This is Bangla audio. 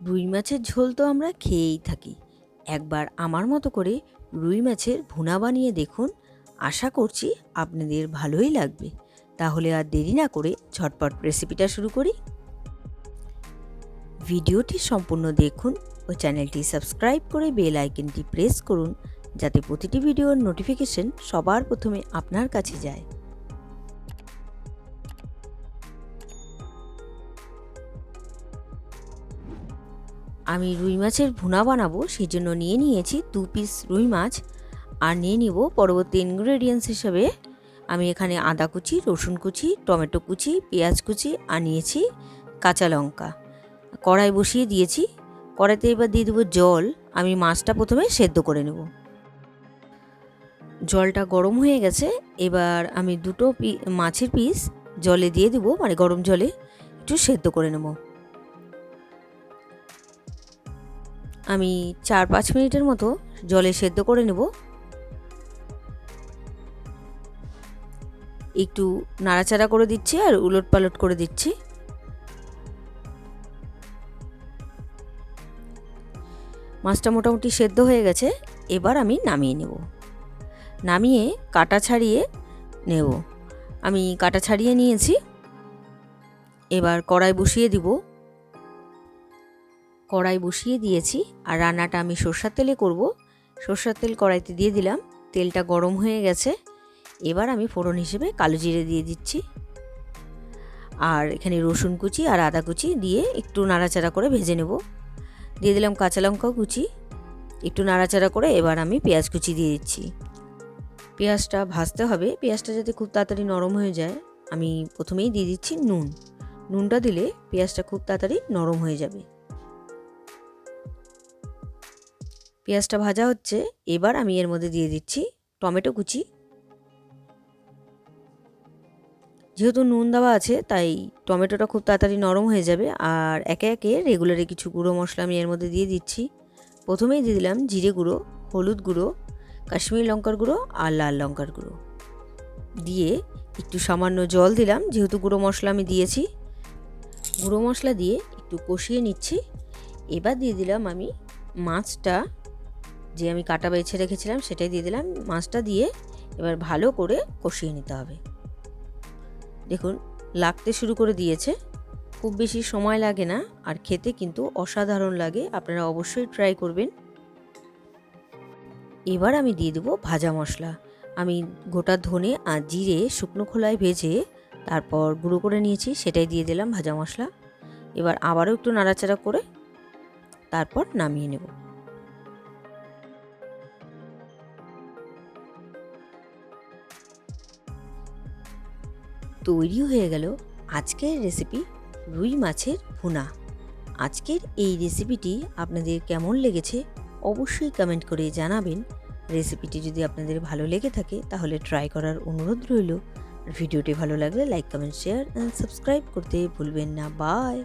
রুই মাছের ঝোল তো আমরা খেয়েই থাকি। একবার আমার মতো করে রুই মাছের ভুনা বানিয়ে দেখুন, আশা করছি আপনাদের ভালোই লাগবে। তাহলে আর দেরি না করে ঝটপট রেসিপিটা শুরু করি। ভিডিওটি সম্পূর্ণ দেখুন ও চ্যানেলটি সাবস্ক্রাইব করে বেল আইকনটি প্রেস করুন, যাতে প্রতিটি ভিডিওর নোটিফিকেশন সবার প্রথমে আপনার কাছে যায়। আমি রুই মাছের ভুনা বানাবো সেই জন্য নিয়ে নিয়েছি দু পিস রুই মাছ আর নিয়ে নিব পরবর্তী ইনগ্রেডিয়েন্টস হিসেবে আমি এখানে আদা কুচি, রসুন কুচি, টমেটো কুচি, পেঁয়াজ কুচি আর নিয়েছি কাঁচা লঙ্কা। কড়াই বসিয়ে দিয়েছি, কড়াইতে এবার দিয়ে দেবো জল, আমি মাছটা প্রথমে সেদ্ধ করে নেব। জলটা গরম হয়ে গেছে, এবার আমি দুটো মাছের পিস জলে দিয়ে দেবো মানে গরম জলে একটু সেদ্ধ করে নেব। আমি চার পাঁচ মিনিটের মতো জলে সেদ্ধ করে নেব। একটু নাড়াচাড়া করে দিচ্ছি আর উলট পালট করে দিচ্ছি। মাছটা মোটামুটি সেদ্ধ হয়ে গেছে, এবার আমি নামিয়ে নেব। নামিয়ে কাটা ছাড়িয়ে নেব। আমি কাটা ছাড়িয়ে নিয়েছি। এবার কড়াই বসিয়ে দিব। কড়াই বসিয়ে দিয়েছি আর রান্নাটা আমি সর্ষার তেলে করব। সর্ষার তেল কড়াইতে দিয়ে দিলাম। তেলটা গরম হয়ে গেছে। এবার আমি ফোড়ন হিসেবে কালো জিরে দিয়ে দিচ্ছি। আর এখানে রসুন কুচি আর আদা কুচি দিয়ে একটু নাড়াচাড়া করে ভেজে নেব। দিয়ে দিলাম কাঁচা লঙ্কা কুচি। একটু নাড়াচাড়া করে এবার আমি পেঁয়াজ কুচি দিয়ে দিচ্ছি। পেঁয়াজটা ভাজতে হবে। পেঁয়াজটা যাতে খুব তাড়াতাড়ি নরম হয়ে যায়, আমি প্রথমেই দিয়ে দিচ্ছি নুন। নুনটা দিলে পেঁয়াজটা খুব তাড়াতাড়ি নরম হয়ে যাবে। পেঁয়াজটা ভাজা হচ্ছে, এবার আমি এর মধ্যে দিয়ে দিচ্ছি টমেটো কুচি। যেহেতু নুন দেওয়া আছে, তাই টমেটোটা খুব তাড়াতাড়ি নরম হয়ে যাবে, আর একে একে রেগুলারে কিছু গুঁড়ো মশলা আমি এর মধ্যে দিয়ে দিচ্ছি। প্রথমেই দিয়ে দিলাম জিরে গুঁড়ো, হলুদ গুঁড়ো, কাশ্মীরি লঙ্কার গুঁড়ো আর লাল লঙ্কার গুঁড়ো। দিয়ে একটু সামান্য জল দিলাম, যেহেতু গুঁড়ো মশলা আমি দিয়েছি। গুঁড়ো মশলা দিয়ে একটু কষিয়ে নিচ্ছি। এবার দিয়ে দিলাম আমি মাছটা যে আমি কাটা বেছে রেখেছিলাম সেটাই দিয়ে দিলাম। মাছটা দিয়ে এবার ভালো করে কষিয়ে নিতে হবে। দেখুন, লাগতে শুরু করে দিয়েছে। খুব বেশি সময় লাগে না আর খেতে কিন্তু অসাধারণ লাগে। আপনারা অবশ্যই ট্রাই করবেন। এবার আমি দিয়ে দেবো ভাজা মশলা। আমি গোটা ধনে আর জিরে শুকনো খোলায় ভেজে তারপর গুঁড়ো করে নিয়েছি, সেটাই দিয়ে দিলাম ভাজা মশলা। এবার আবারও একটু নাড়াচাড়া করে তারপর নামিয়ে নেব। তৈরি হয়ে গেল আজকের রেসিপি রুই মাছের ভুনা। আজকের এই রেসিপিটি আপনাদের কেমন লেগেছে অবশ্যই কমেন্ট করে জানাবেন। রেসিপিটি যদি আপনাদের ভালো লেগে থাকে তাহলে ট্রাই করার অনুরোধ রইল। ভিডিওটি ভালো লাগলে like comment share and subscribe করতে ভুলবেন না। বাই